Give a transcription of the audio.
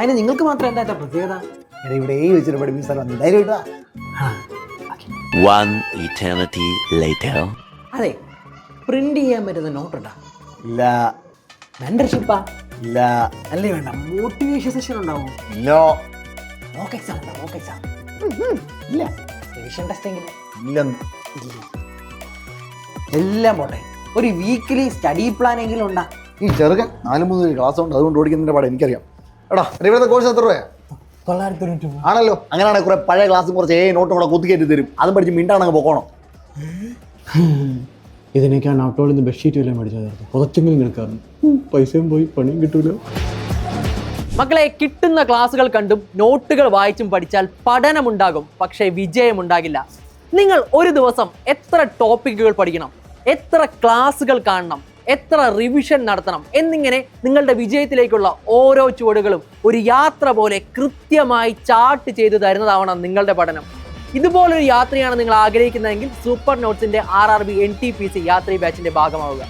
അതിന് നിങ്ങൾക്ക് മാത്രം എന്താ പ്രത്യേകത? എടാ ഇവിടെ ഈ വെച്ചിട്ട് പഠിപ്പിച്ച സ്ഥലം എന്തായാലും ഇട്ടാ ആ, One eternity later. അതെ പ്രിന്റ് ചെയ്യാൻ പറ്റുന്ന നോട്ട് ഉണ്ടാ ഇല്ല മെന്റർഷിപ്പാ ഇല്ല. അല്ലേ വേണ്ട. മോട്ടിവേഷൻ സെഷൻ ഉണ്ടാവും. ഇല്ല. മോക്ക് എക്സാം ഉണ്ടോ? മോക്ക് എക്സാം ഇല്ല. റിവിഷൻ ടെസ്റ്റ് ഇല്ല? എല്ലാം പോട്ടെ. ഒരു വീക്കിലി സ്റ്റഡി പ്ലാൻ എങ്കിലും ഉണ്ടാ. ഈ ചെറുക്കൻ നാല് മൂന്ന് ക്ലാസ് ഉണ്ട്. അതുകൊണ്ട് ഓടിക്കുന്നതിന്റെ പാടെ എനിക്കറിയാം. എടാ ഇവിടുത്തെ കോഴ്സ് എത്ര രൂപയാ? തൊള്ളായിരത്തി തൊണ്ണൂറ്റി ആണല്ലോ. അങ്ങനെയാണെങ്കിൽ കുറെ പഴയ ക്ലാസ്സും കുറച്ച് ഏ നോട്ടും കൂടെ കുത്തിക്കയറ്റി തരും. അതും പഠിച്ച് മിണ്ടാണെങ്കിൽ പോക്കോണം. ഇതിനേക്കാൾ നാട്ടോളിൽ നിന്ന് ബെഡ്ഷീറ്റ് വല്ലതും മേടിച്ചതായിരുന്നു പുറത്തെങ്കിലും കിടക്കാറുണ്ട്. പൈസയും പോയി പണിയും കിട്ടൂല. മക്കളെ കിട്ടുന്ന ക്ലാസ്സുകൾ കണ്ടും നോട്ടുകൾ വായിച്ചും പഠിച്ചാൽ പഠനമുണ്ടാകും പക്ഷേ വിജയമുണ്ടാകില്ല. നിങ്ങൾ ഒരു ദിവസം എത്ര ടോപ്പിക്കുകൾ പഠിക്കണം? എത്ര ക്ലാസ്സുകൾ കാണണം? എത്ര റിവിഷൻ നടത്തണം എന്നിങ്ങനെ നിങ്ങളുടെ വിജയത്തിലേക്കുള്ള ഓരോ ചുവടുകളും ഒരു യാത്ര പോലെ കൃത്യമായി ചാർട്ട് ചെയ്തു തരുന്നതാവണം നിങ്ങളുടെ പഠനം. ഇതുപോലൊരു യാത്രയാണ് നിങ്ങൾ ആഗ്രഹിക്കുന്നതെങ്കിൽ super നോട്ട്സിന്റെ R R B N T P C Yatri ബാച്ചിന്റെ ഭാഗമാവുക.